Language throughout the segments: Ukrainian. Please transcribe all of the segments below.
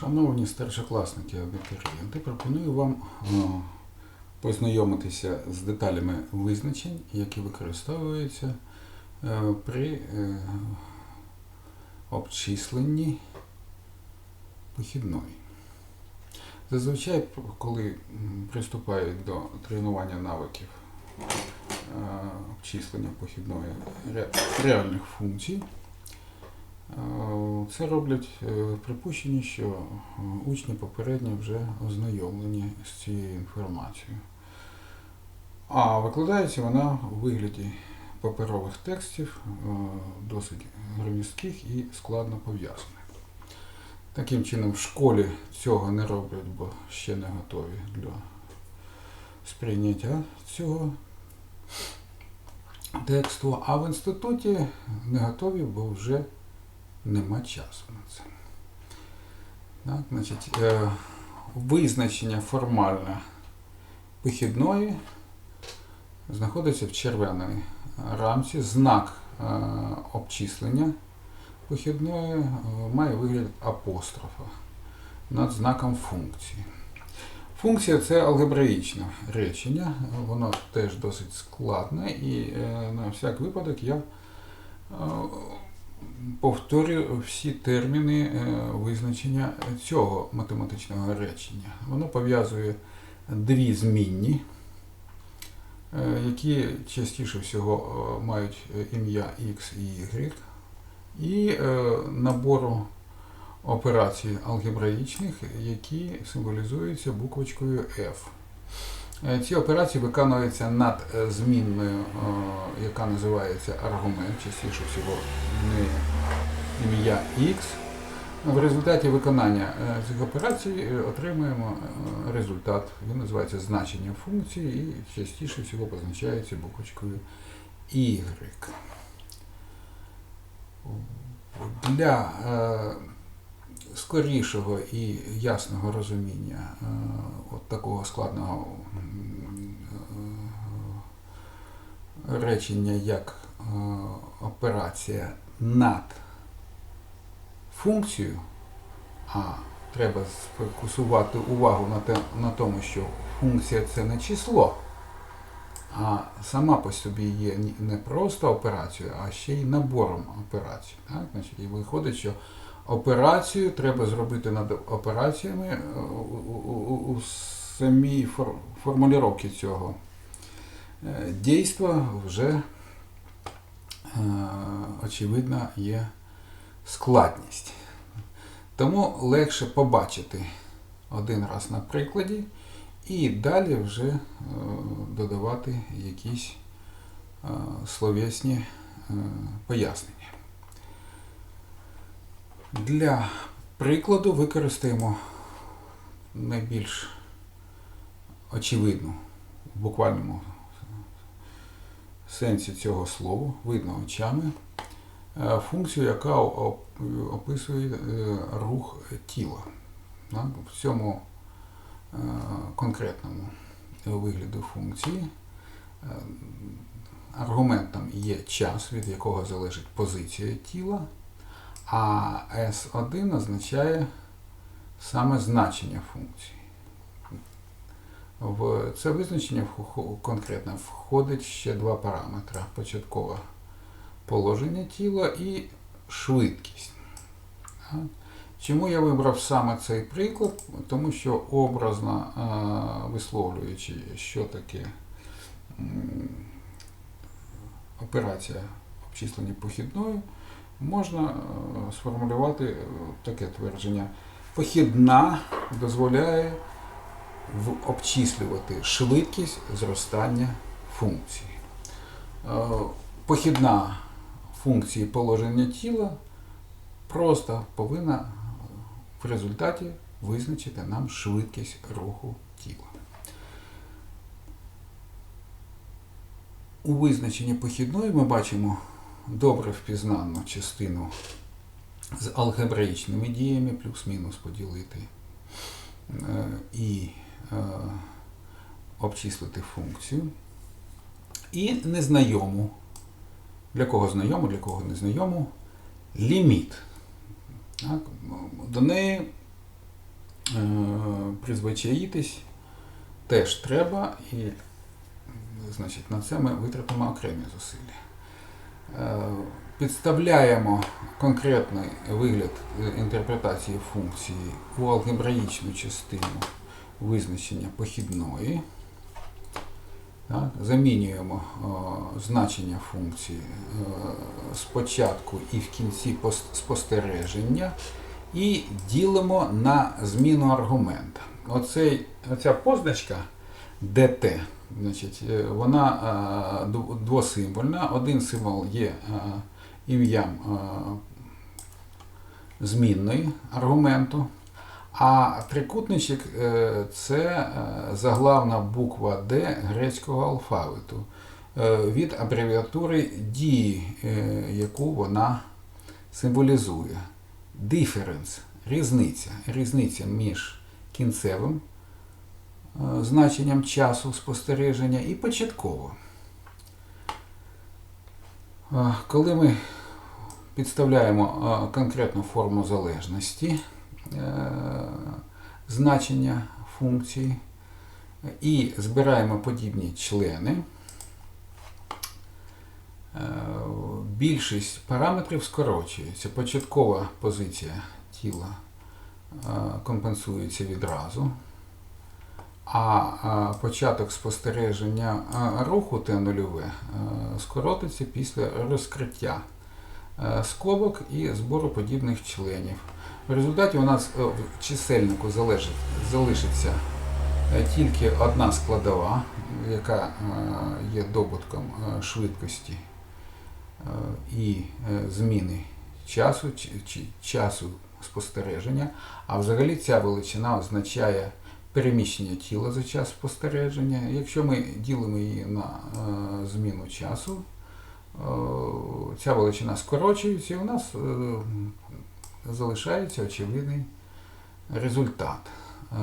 Шановні старшокласники абітурієнти, пропоную вам е, познайомитися з деталями визначень, які використовуються е, при е, обчисленні похідної. Зазвичай, коли приступають до тренування навиків обчислення похідної ре- реальних функцій, Це роблять е, в припущенні, що е, учні попередньо вже ознайомлені з цією інформацією. А викладається вона у вигляді паперових текстів, е, досить громістких і складно пов'язаних. Таким чином, в школі цього не роблять, бо ще не готові для сприйняття цього тексту, а в інституті не готові, бо вже нема часу на це. Так, значить, е, визначення формальне похідної знаходиться в червоній рамці. Знак е, обчислення похідної е, має вигляд апострофа над знаком функції. Функція це алгебраїчне речення, воно теж досить складне, і е, на всяк випадок я е, повторюю всі терміни е, визначення цього математичного речення. Воно пов'язує дві змінні, е, які частіше всього е, мають ім'я X і Y, і набору операцій алгебраїчних, які символізуються буквочкою F. Ці операції виконуються над змінною, яка називається аргумент, частіше всього не ім'я X. В результаті виконання е, цих операцій е, отримуємо е, результат. Він називається значення функції і частіше всього позначається буквочкою Y. Для скорішого і ясного розуміння от такого складного м, е, речення, як е, операція над функцію, а треба сфокусувати увагу на, те, на тому, що функція це не число, а сама по собі є не просто операцією, а ще й набором операцій. Так? Значить, і виходить, що операцію треба зробити над операціями е, у, у, у, у самій фор, формулювання цього дійства вже е, очевидно є складність. Тому легше побачити один раз на прикладі і далі вже е, додавати якісь е, словесні е, пояснення. Для прикладу використаємо найбільш очевидну в буквальному сенсі цього слова, видно очами, е, функцію, яка описує е, рух тіла. В цьому е, конкретному вигляду функції аргументом є час, від якого залежить позиція тіла, а S1 означає саме значення функції. В це визначення конкретно входить ще два параметри: початкове положення тіла і швидкість. Чому я вибрав саме цей приклад? Тому що образно висловлюючи, що таке операція обчислення похідною, можна сформулювати е, таке твердження. Похідна дозволяє обчислювати швидкість зростання функції. Е, Похідна функції положення тіла просто повинна в результаті визначити нам швидкість руху тіла. У визначенні похідної ми бачимо добре впізнанну частину з алгебраїчними діями, плюс-мінус поділити е, і обчислити функцію. І незнайому, для кого знайому, для кого незнайому, ліміт. Так? До неї е, призвичаїтись теж треба, і значить, на це ми витратимо окремі зусилля. Е, Підставляємо конкретний вигляд е, інтерпретації функції у алгебраїчну частину визначення похідної. Так, замінюємо е, значення функції е, спочатку і в кінці пос- спостереження і ділимо на зміну аргумента. Оцей, оця позначка dt, значить, е, вона е, двосимвольна. Один символ є ім'ям змінної аргументу, а трикутничок е, це е, заглавна буква D грецького алфавиту е, від абревіатури дії, яку вона символізує. Difference – різниця. Різниця між кінцевим значенням часу спостереження і початковим. Е, Коли ми підставляємо конкретну форму залежності, значення функції і збираємо подібні члени, е, більшість параметрів скорочується. Початкова позиція тіла е, компенсується відразу, а е, початок спостереження е, руху Т0 е, скоротиться після розкриття. е, скобок і збору подібних членів. В результаті у нас е, в чисельнику залишиться е, тільки одна складова, яка е, є добутком е, швидкості е, і е, зміни часу, чи, часу спостереження. А взагалі ця величина означає переміщення тіла за час спостереження. Якщо ми ділимо її на е, зміну часу, е, ця величина скорочується і у нас е, залишається очевидний результат, е,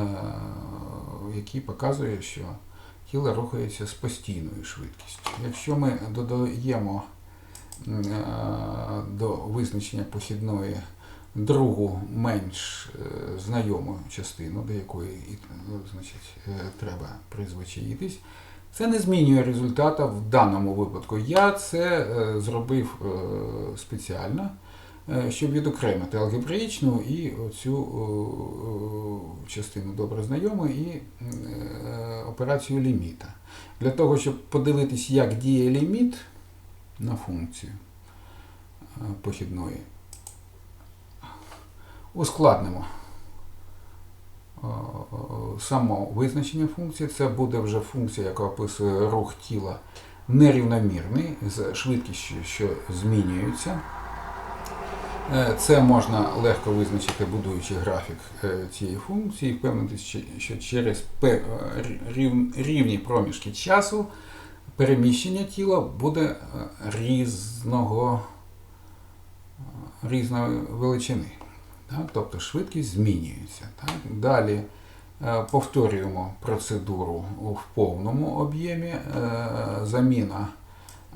який показує, що тіло рухається з постійною швидкістю. Якщо ми додаємо е, до визначення похідної другу менш е, знайому частину, до якої е, значить, е, треба призвичаїтись, це не змінює результата в даному випадку. Я це е, зробив е, спеціально, е, щоб відокремити алгебраїчну і цю частину добре знайому і е, операцію ліміта. Для того, щоб подивитись, як діє ліміт на функцію е, похідної, ускладнимо е, само визначення функції. Це буде вже функція, яка описує рух тіла нерівномірний з швидкістю, що змінюється. Е, Це можна легко визначити, будуючи графік е, цієї функції, впевнитися, що- через е, рів- рівні проміжки часу переміщення тіла буде різного, різної величини. Так? Тобто швидкість змінюється. Так? Далі повторюємо процедуру в повному об'ємі. Е, Заміна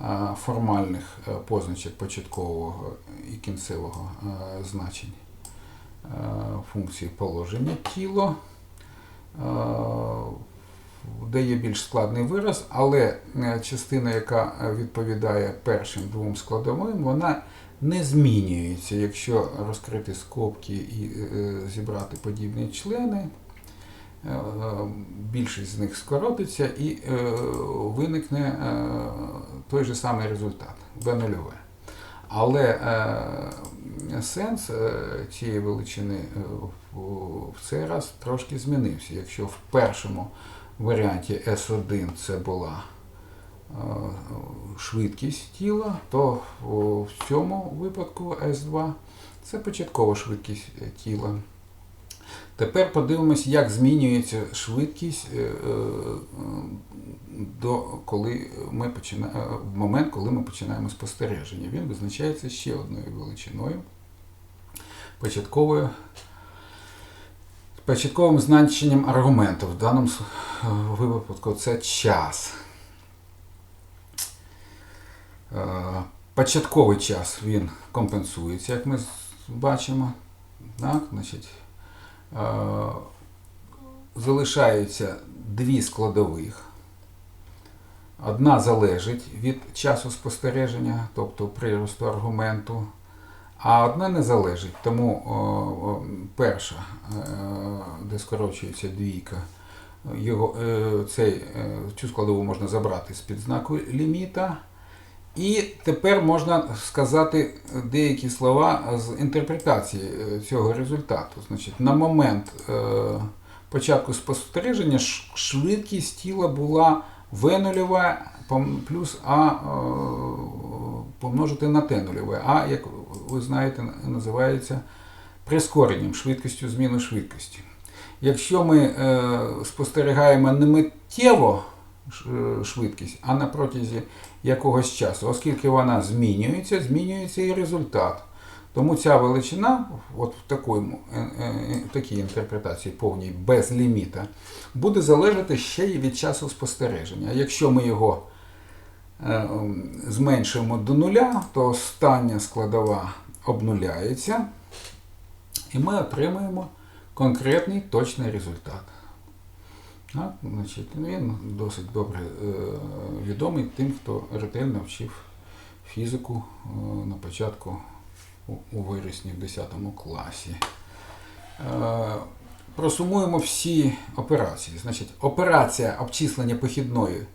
е, формальних е, позначок початкового і кінцевого е, значень е, функції положення тіло. Е, Де є більш складний вираз, але е, частина, яка е, відповідає першим двом складовим, вона не змінюється, якщо розкрити скобки і е, зібрати подібні члени. Е, Більшість з них скоротиться і е, виникне е, той же самий результат B0. Але сенс цієї величини в, цей раз трошки змінився. Якщо в першому варіанті S1 це була швидкість тіла, то в цьому випадку S2 це початкова швидкість тіла. Тепер подивимось, як змінюється швидкість е, е, до коли ми починаємо, в момент, коли ми починаємо спостереження. Він визначається ще одною величиною початковою. Початковим значенням аргументу в даному випадку це час. Е, Початковий час він компенсується, як ми бачимо. Так, значить, е, залишаються дві складових. Одна залежить від часу спостереження, тобто приросту аргументу, а одна не залежить. Тому о, о, перша, е, де скорочується двійка, його, е, цей, е, цю складову можна забрати з-під знаку ліміта. І тепер можна сказати деякі слова з інтерпретації е, цього результату. Значить, на момент е, початку спостереження швидкість тіла була v нульова плюс А е, помножити на Т нульове. А, як ви знаєте, називається прискоренням, швидкістю зміни швидкості. Якщо ми спостерігаємо не миттєво ш- е, швидкість, а на протязі якогось часу, оскільки вона змінюється, змінюється і результат. Тому ця величина, от в такому, е, е, в такій інтерпретації повній без ліміта, буде залежати ще й від часу спостереження. Якщо ми його е, зменшуємо до нуля, то остання складова обнуляється, і ми отримаємо конкретний точний результат. Так, значить, він досить добре е, відомий тим, хто ретельно вчив фізику е, на початку у, вересні в 10 класі. Е, просумуємо всі операції. Значить, операція обчислення похідної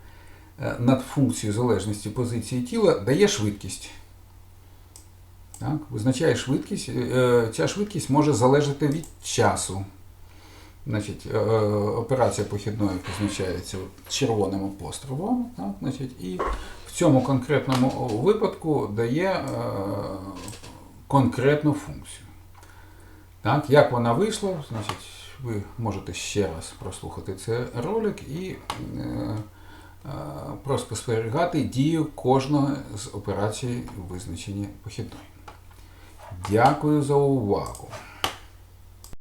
над функцією залежності позиції тіла дає швидкість. Так, визначає швидкість. Ця швидкість може залежати від часу. Значить, е, операція похідної позначається червоним апострофом. Так, значить, і в цьому конкретному випадку дає е, конкретну функцію. Так, як вона вийшла, значить, ви можете ще раз прослухати цей ролик і е, е, проспостерігати дію кожного з операцій визначення похідної. Дякую за увагу.